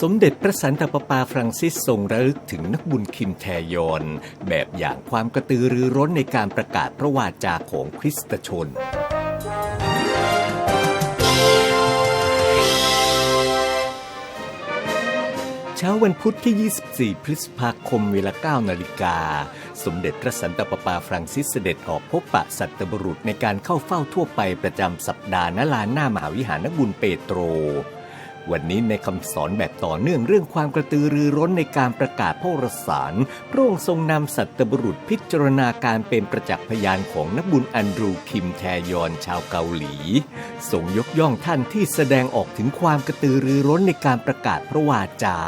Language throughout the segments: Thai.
สมเด็จพระสันตะปาปาฟรังซิสทรงระลึกถึงนักบุญคิมแทยอน แบบอย่างความกระตือรือร้นในการประกาศพระวาจาของคริสตชน เช้าวันพุธที่ 24 พฤษภาคมเวลา 9 นาฬิกา สมเด็จพระสันตะปาปาฟรังซิสเสด็จออกพบปะสัตบุรุษในการเข้าเฝ้าทั่วไปประจำสัปดาห์ณลานหน้ามหาวิหารนักบุญเปโตร วันนี้ในคำสอนแบบต่อเนื่องเรื่องความกระตือรือร้นในการประกาศพระรสารพระองค์ทรงนำสัตบุรุษพิจารณาการเป็นประจักษ์พยานของนักบุญอันดรูคิมแทยอนชาวเกาหลีทรงยกย่องท่านที่แสดงออกถึงความกระตือรือร้นในการประกาศพระวาจา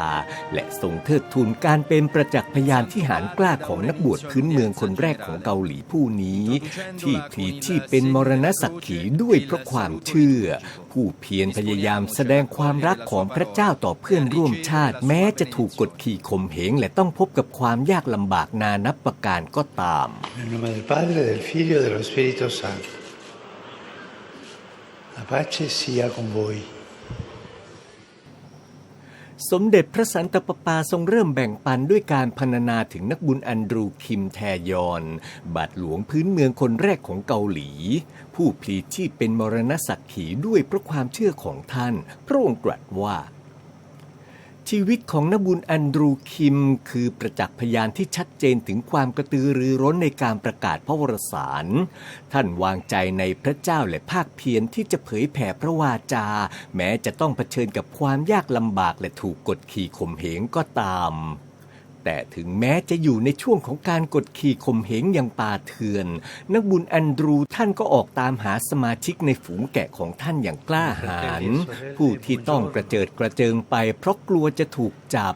และทรงเทิดทูนการเป็นประจักษ์พยานที่หารกล้าของนักบวชพื้นเมืองคนแรกของเกาหลีผู้นี้ ที่พลีที่เป็นมรณสักขีด้วยเพราะความเชื่อ ผู้เพียรพยายามแสดงความรักักของพระเจ้าต่อเพื่อนร่วมชาติ แม้จะถูกกดขี่ข่มเหง และต้องพบกับความยากลำบากนานับประการก็ตาม La pace sia con voi. สมเด็จพระสันตะปาปาทรงเริ่มแบ่งปันด้วยการพรรณนาถึงนักบุญอันดรูคิมแทยอนบาทหลวงพื้นเมืองคนแรกของเกาหลี ผู้พลีชีพเป็นมรณศักดิ์ขีด้วยเพราะความเชื่อของท่าน พระองค์ตรัสว่า ชีวิตของนบุญอันดรูคิม คือประจักษ์พยานที่ชัดเจนถึงความกระตือรือร้นในการประกาศพระวรสาร ท่านวางใจในพระเจ้าและภาคเพียรที่จะเผยแผ่พระวาจา แม้จะต้องเผชิญกับความยากลำบากและถูกกดขี่ข่มเหงก็ตาม แต่ถึงแม้จะอยู่ในช่วงของการกดขี่ข่มเหงอย่างป่าเถื่อน นักบุญแอนดรูท่านก็ออกตามหาสมาชิกในฝูงแกะของท่านอย่างกล้าหาญผู้ที่ต้องกระเจิดกระเจิงไป เพราะกลัวจะถูกจับ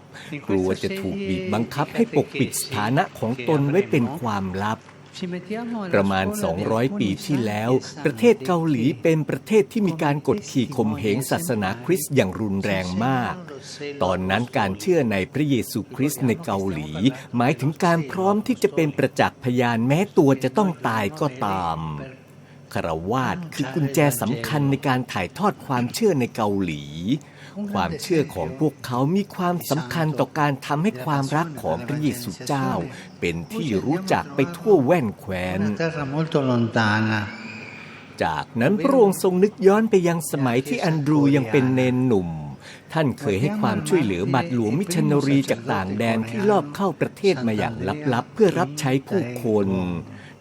กลัวจะถูกบีบบังคับให้ปกปิดสถานะของตนไว้เป็นความลับ ประมาณ 200 ปีที่แล้ว ประเทศเกาหลีเป็นประเทศที่มีการกดขี่ข่มเหงศาสนาคริสต์อย่างรุนแรงมาก ตอนนั้นการเชื่อในพระเยซูคริสต์ในเกาหลี หมายถึงการพร้อมที่จะเป็นประจักษ์พยานแม้ตัวจะต้องตายก็ตามคารวาสคือกุญแจสำคัญในการถ่ายทอดความเชื่อในเกาหลี ความเชื่อของพวกเขามีความสำคัญต่อการทำให้ความรักของพระเยซูเจ้า เป็นที่รู้จักไปทั่วแว่นแคว้น Una terra molto lontana. จากนั้นพระองค์ทรงนึกย้อนไปยังสมัยที่อันดรูยังเป็นเนนหนุ่ม ท่านเคยให้ความช่วยเหลือบัตรหลวงมิชชันนารีจากต่างแดนที่ลอบเข้าประเทศมาอย่างลับๆ เพื่อรับใช้ผู้คน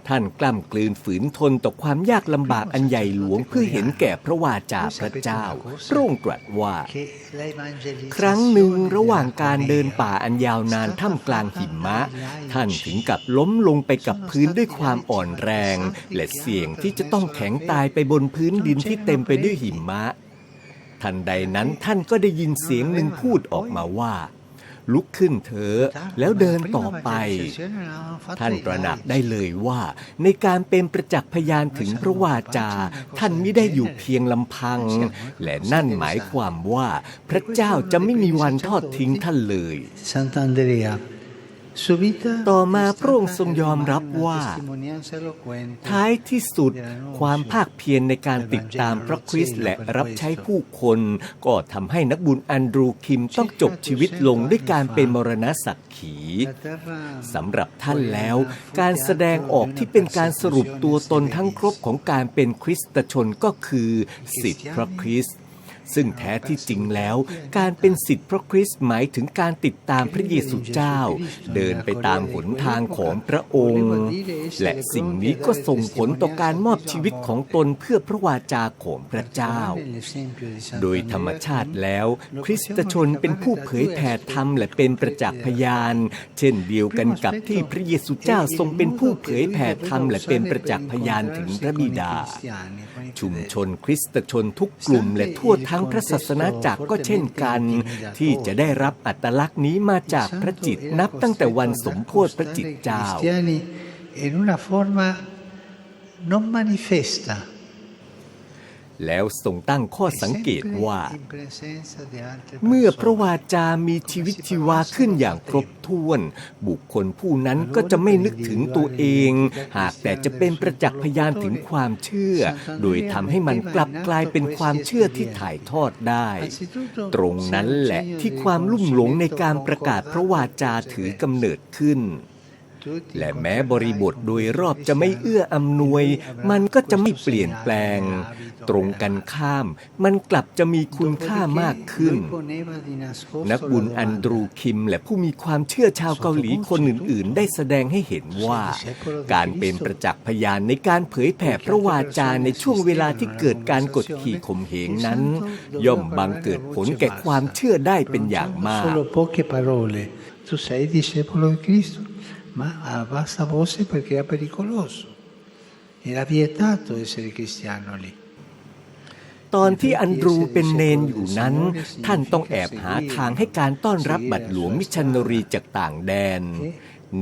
ท่านกล้ำกลืนฝืนทนต่อความยากลำบากอันใหญ่หลวงเพื่อเห็นแก่พระวาจาพระเจ้าพระองค์ตรัสว่า ครั้งหนึ่งระหว่างการเดินป่าอันยาวนานท่ามกลางหิมะ ท่านถึงกับล้มลงไปกับพื้นด้วยความอ่อนแรง และเสี่ยงที่จะต้องแข็งตายไปบนพื้นดินที่เต็มไปด้วยหิมะ ทันใดนั้นท่านก็ได้ยินเสียงหนึ่งพูดออกมาว่า ลุกขึ้นเถอะแล้วเดินต่อไป ท่านตระหนักได้เลยว่า ในการเป็นประจักษ์พยานถึงพระวาจา ท่านไม่ได้อยู่เพียงลำพัง และนั่นหมายความว่าพระเจ้าจะไม่มีวันทอดทิ้งท่านเลย Sant'Andrea. ต่อมาพระองค์ทรงยอมรับว่า ท้ายที่สุดความภาคเพียรในการติดตามพระคริสต์และรับใช้ผู้คน ก็ทำให้นักบุญอันดรูคิมต้องจบชีวิตลงด้วยการเป็นมรณะสักขีสำหรับท่านแล้ว การแสดงออกที่เป็นการสรุปตัวตนทั้งครบของการเป็นคริสตชนก็คือสิทธิพระคริสต์ ซึ่งแท้ที่จริงแล้ว การเป็นสิทธิพระคริสต์หมายถึงการติดตามพระเยซูเจ้า เดินไปตามหนทางของพระองค์ และสิ่งนี้ก็ส่งผลต่อการมอบชีวิตของตนเพื่อพระวาจาของพระเจ้า โดยธรรมชาติแล้ว คริสตชนเป็นผู้เผยแผ่ธรรมและเป็นประจักษ์พยาน เช่นเดียวกันกับที่พระเยซูเจ้าทรงเป็นผู้เผยแผ่ธรรมและเป็นประจักษ์พยานถึงพระบิดา ชุมชนคริสตชนทุกกลุ่มและทั่วทั้งทั้งพระศาสนาจักรก็เช่นกัน ที่จะได้รับอัตลักษณ์นี้มาจากพระจิตนับตั้งแต่วันสมโพธิพระจิตเจ้า in una forma non manifesta แล้วทรงตั้งข้อสังเกต Sempre ว่า in presenza di altre เมื่อพระ persone. วาจามีชีวิตชีวาขึ้นอย่างครบถ้วน บุคคลผู้นั้นก็จะไม่นึกถึงตัวเอง หากแต่จะเป็นประจักษ์พยานถึงความเชื่อ โดยทำให้มันกลับกลายเป็นความเชื่อที่ถ่ายทอดได้ ตรงนั้นแหละที่ความลุ่มหลงในการประกาศพระวาจาถือกำเนิดขึ้น Tutti และแม้บริบทโดยรอบจะไม่เอื้ออำนวย มันก็จะไม่เปลี่ยนแปลง ตรงกันข้าม มันกลับจะมีคุณค่ามากขึ้น นักบุญอันดรูคิม และผู้มีความเชื่อชาวเกาหลีคนอื่น ๆ ได้แสดงให้เห็นว่า การเป็นประจักษ์พยานในการเผยแผ่พระวาจาในช่วงเวลาที่เกิดการกดขี่ข่มเหงนั้น ย่อมบังเกิดผลแก่ความเชื่อได้เป็นอย่างมาก Solo poche parole. Tu sei discepolo di Cristo, ma a bassa voce perché era pericoloso. Era vietato essere cristiano lì. ตอนที่อันดรูเป็นเนนอยู่นั้น ท่านต้องแอบหาทางให้การต้อนรับบัตรหลวงมิชชันนารีจากต่างแดน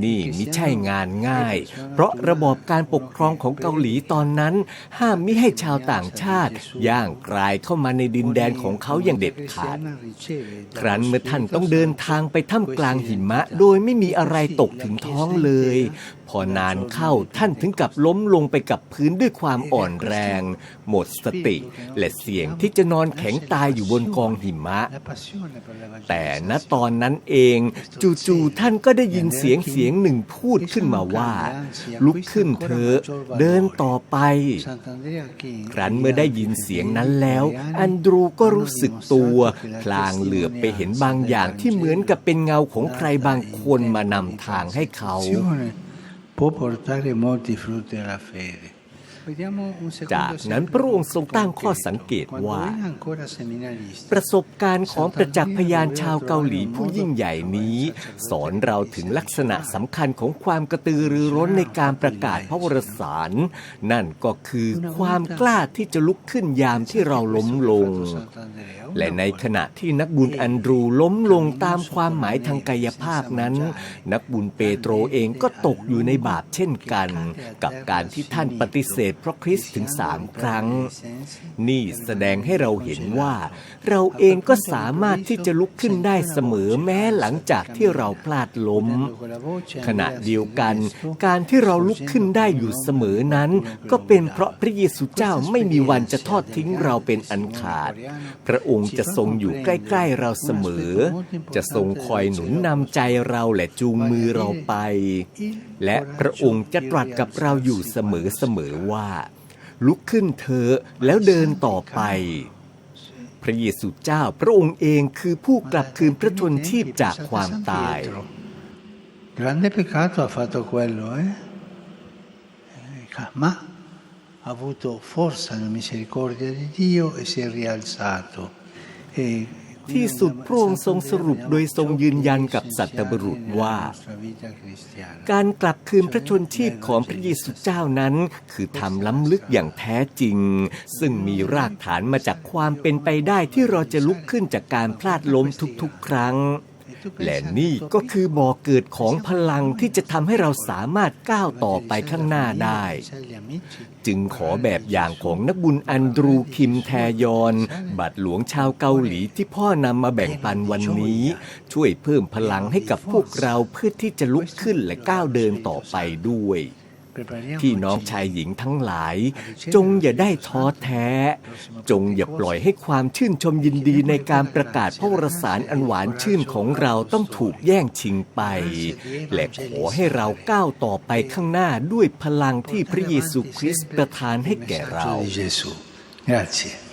นี่มิใช่งานง่าย เพราะระบอบการปกครองของเกาหลีตอนนั้น ห้ามมิให้ชาวต่างชาติ ย่างกลายเข้ามาในดินแดนของเขาอย่างเด็ดขาด ครั้นเมื่อท่านต้องเดินทางไปท่ามกลางหิมะ โดยไม่มีอะไรตกถึงท้องเลยพอนานเข้าท่านถึงกับล้มลงไปกับพื้นด้วยความอ่อนแรง หมดสติ และเสี่ยงที่จะนอนแข็งตายอยู่บนกองหิมะ แต่ณตอนนั้นเองจู่ๆท่านก็ได้ยินเสียงเสียงหนึ่งพูดขึ้นมาว่า ลุกขึ้นเถอะเดินต่อไป ครั้นเมื่อได้ยินเสียงนั้นแล้ว อันดรูก็รู้สึกตัวพลางเหลือบไปเห็นบางอย่างที่เหมือนกับเป็นเงาของใครบางคนมานำทางให้เขา può portare molti frutti alla fede. จากนั้นพระองค์ทรงตั้งข้อสังเกตว่า Quando era ancora seminarista, ประสบการณ์ของประจักษ์พยานชาวเกาหลีผู้ยิ่งใหญ่นี้ สอนเราถึงลักษณะสำคัญของความกระตือรือร้นในการประกาศพระวรสาร นั่นก็คือความกล้าที่จะลุกขึ้นยามที่เราล้มลง และในขณะที่นักบุญอันดรูล้มลงตามความหมายทางกายภาพนั้น นักบุญเปโตรเองก็ตกอยู่ในบาปเช่นกัน กับการที่ท่านปฏิเสธพระคริสต์ถึงสามครั้ง นี่แสดงให้เราเห็นว่า เราเองก็สามารถที่จะลุกขึ้นได้เสมอแม้หลังจากที่เราพลาดล้ม ขณะเดียวกัน การที่เราลุกขึ้นได้อยู่เสมอนั้น ก็เป็นเพราะพระเยซูเจ้าไม่มีวันจะทอดทิ้งเราเป็นอันขาด พระองค์จะทรงอยู่ใกล้ๆเราเสมอ จะทรงคอยหนุนนำใจเราและจูงมือเราไป และพระองค์จะตรัสกับเราอยู่เสมอๆว่าลุกขึ้นเถอะแล้วเดินต่อไป พระเยซูเจ้าพระองค์เองคือผู้กลับคืนพระชนชีพจากความตาย Grande peccato ha fatto quello, eh? Eh, Ma ha avuto forza la misericordia di Dio e si è rialzato. E ที่สุดพระองค์ทรงสรุปโดยทรงยืนยันกับสัตบุรุษว่า การกลับคืนพระชนชีพของพระเยซูเจ้านั้น คือทำล้ำลึกอย่างแท้จริง ซึ่งมีรากฐานมาจากความเป็นไปได้ที่เราจะลุกขึ้นจากการพลาดล้มทุกๆ ครั้ง และนี่ก็คือบ่อเกิดของพลังที่จะทำให้เราสามารถก้าวต่อไปข้างหน้าได้ จึงขอแบบอย่างของนักบุญอันดรูคิมแทยอนบัตรหลวงชาวเกาหลีที่พ่อนำมาแบ่งปันวันนี้ ช่วยเพิ่มพลังให้กับพวกเราเพื่อที่จะลุกขึ้นและก้าวเดินต่อไปด้วย พี่น้องชายหญิงทั้งหลาย จงอย่าได้ท้อแท้ จงอย่าปล่อยให้ความชื่นชมยินดีในการประกาศพระวรสารอันหวานชื่นของเราต้องถูกแย่งชิงไป และขอให้เราก้าวต่อไปข้างหน้าด้วยพลังที่พระเยซูคริสต์ประทานให้แก่เรา di Gesù. Grazie.